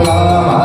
Rama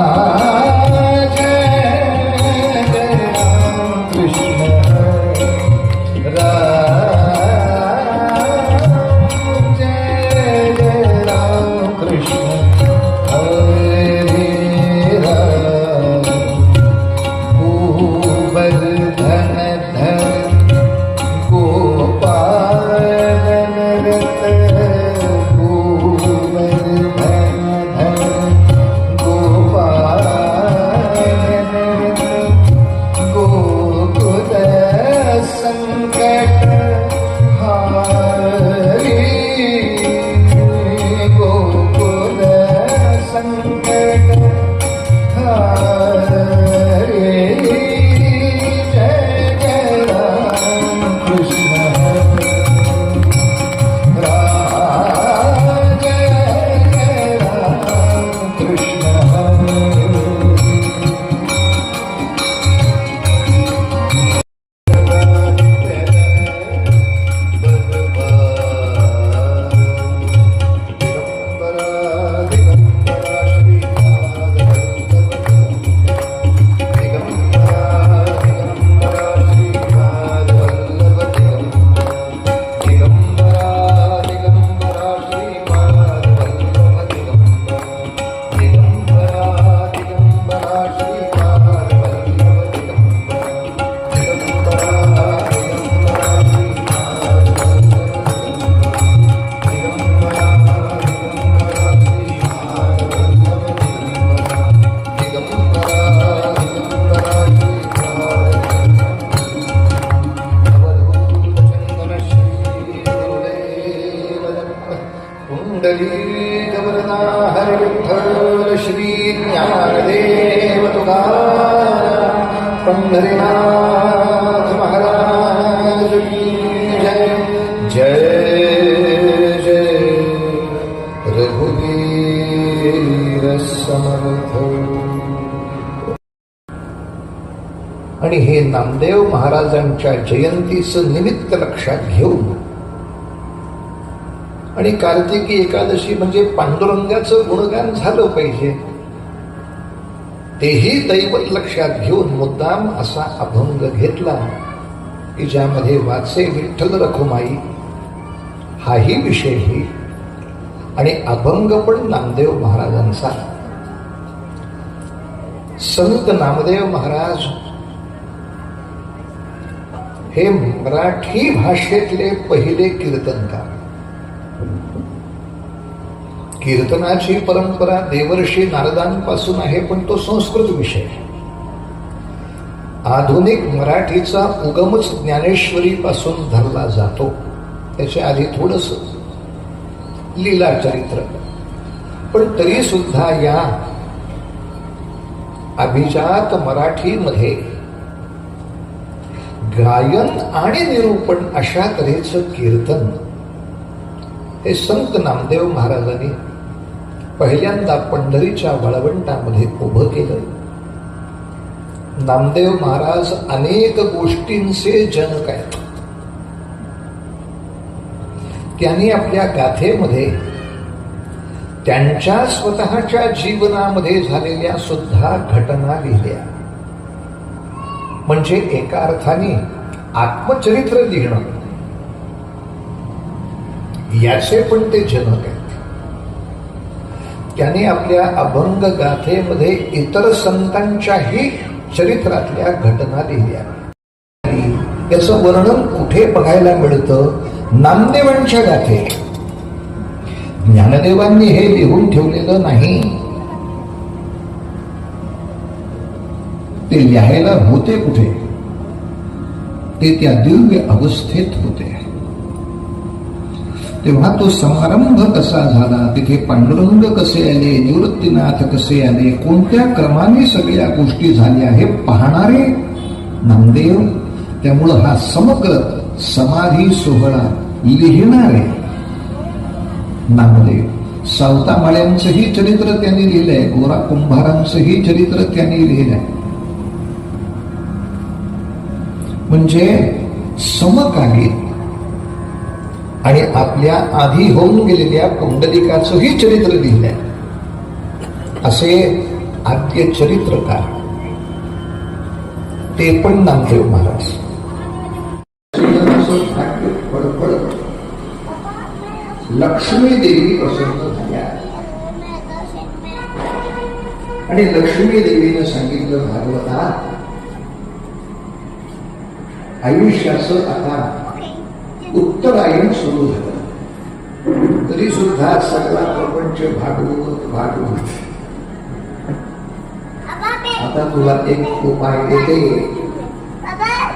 Oh, Pandharinath Maharaj की जय। जय जय। रघुवीर समर्थ। आणि हे नामदेव महाराजांच्या जयंतीचं निमित्त लक्षात घेऊन आणि कार्तिकी एकादशी म्हणजे पांडुरंगाचं गुणगान झालं पाहिजे. तेही दैवत लक्षात घेऊन मुद्दाम असा अभंग घेतला. की ज्यामध्ये वाचे विठ्ठल रखुमाई. हाही विषयही. आणि अभंग पण नामदेव महाराजांचा. संत नामदेव महाराज. हे मराठी भाषेतले पहिले कीर्तनकार. कीर्तनाची परंपरा देवर्षी नारदांपासून आहे पण तो संस्कृत विषय. आधुनिक मराठीचा उगमच ज्ञानेश्वरी पासून धरला जातो. त्याच्या आधी थोडस लीला चरित्र. पण तरी सुद्धा या अभिजात मराठीमध्ये गायन आणि निरूपण अशा तऱ्हेचं कीर्तन हे संत नामदेव महाराजांनी पहिल्यांदा पंढरीच्या वाळवंटामध्ये उभं केलं. नामदेव महाराज अनेक गोष्टींचे जनक आहेत. त्यांनी आपल्या गाथेमध्ये त्यांच्या स्वतःच्या जीवनामध्ये झालेल्या सुद्धा घटना लिहिल्या. म्हणजे एका अर्थाने आत्मचरित्र लिहिणं. याचे पण ते जनक आहे त्याने आपल्या अभंग गाथेमध्ये इतर संतांच्याही चरित्रातल्या घटना लिहिल्या. याचं वर्णन कुठे बघायला मिळतं? नामदेवांच्या गाथे. ज्ञानदेवांनी हे लिहून ठेवलेलं नाही. ते लिहायला होते कुठे? ते त्या दिव्य अवस्थेत होते. तेव्हा तो समारंभ कसा झाला? तिथे पांडुरंग कसे आले? निवृत्तीनाथ कसे आले? कोणत्या क्रमाने सगळ्या गोष्टी झाल्या हे पाहणारे नामदेव त्यामुळं हा समग्र समाधी सोहळा लिहिणारे नामदेव. सावतामाळ्यांचंही चरित्र त्यांनी लिहिलंय गोरा कुंभारांचंही चरित्र त्यांनी लिहिलंय. म्हणजे समकालीन आणि आपल्या आधी होऊन गेलेल्या पुंडलिकाचंही चरित्र लिहिलंय. असे आद्य चरित्रकार. ते पण नामदेव महाराज. लक्ष्मी देवी प्रसन्न झाल्या. आणि लक्ष्मी देवीनं सांगितलं भागवता आयुष्याचं आता उत्तरायण सुरू झालं. तरी सुद्धा सगळा प्रपंच भागवत भागवत. आता तुला एक उपाय देते.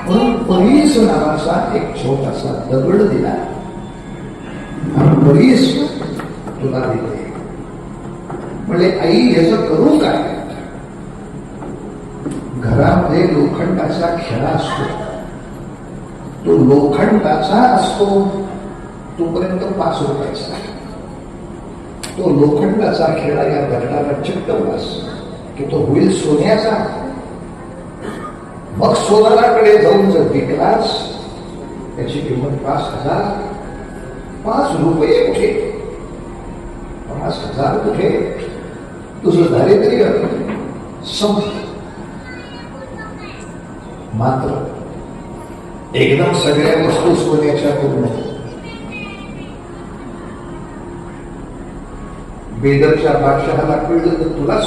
म्हणून परीस नावाचा एक छोटासा दगड दिला. आणि परीस तुला देते. म्हणजे आई याचं करू काय? घरामध्ये लोखंडाचा खेळा असतो. तो लोखंडाचा असतो तोपर्यंत पाच रुपयाचा तो लोखंडाचा खेळा या दगडाला चिकटवलास की तो होईल सोन्याचा. मग सोनाराकडे जाऊन जर विकलास त्याची किंमत पाच हजार. पाच रुपये कुठे? पाच हजार कुठे? तुझं दारिद्र्य संपलं. मात्र एकदम सगळ्या वस्तू सोन्याच्या पूर्ण बेदरच्या बादशहाला कळलं तर तुलाच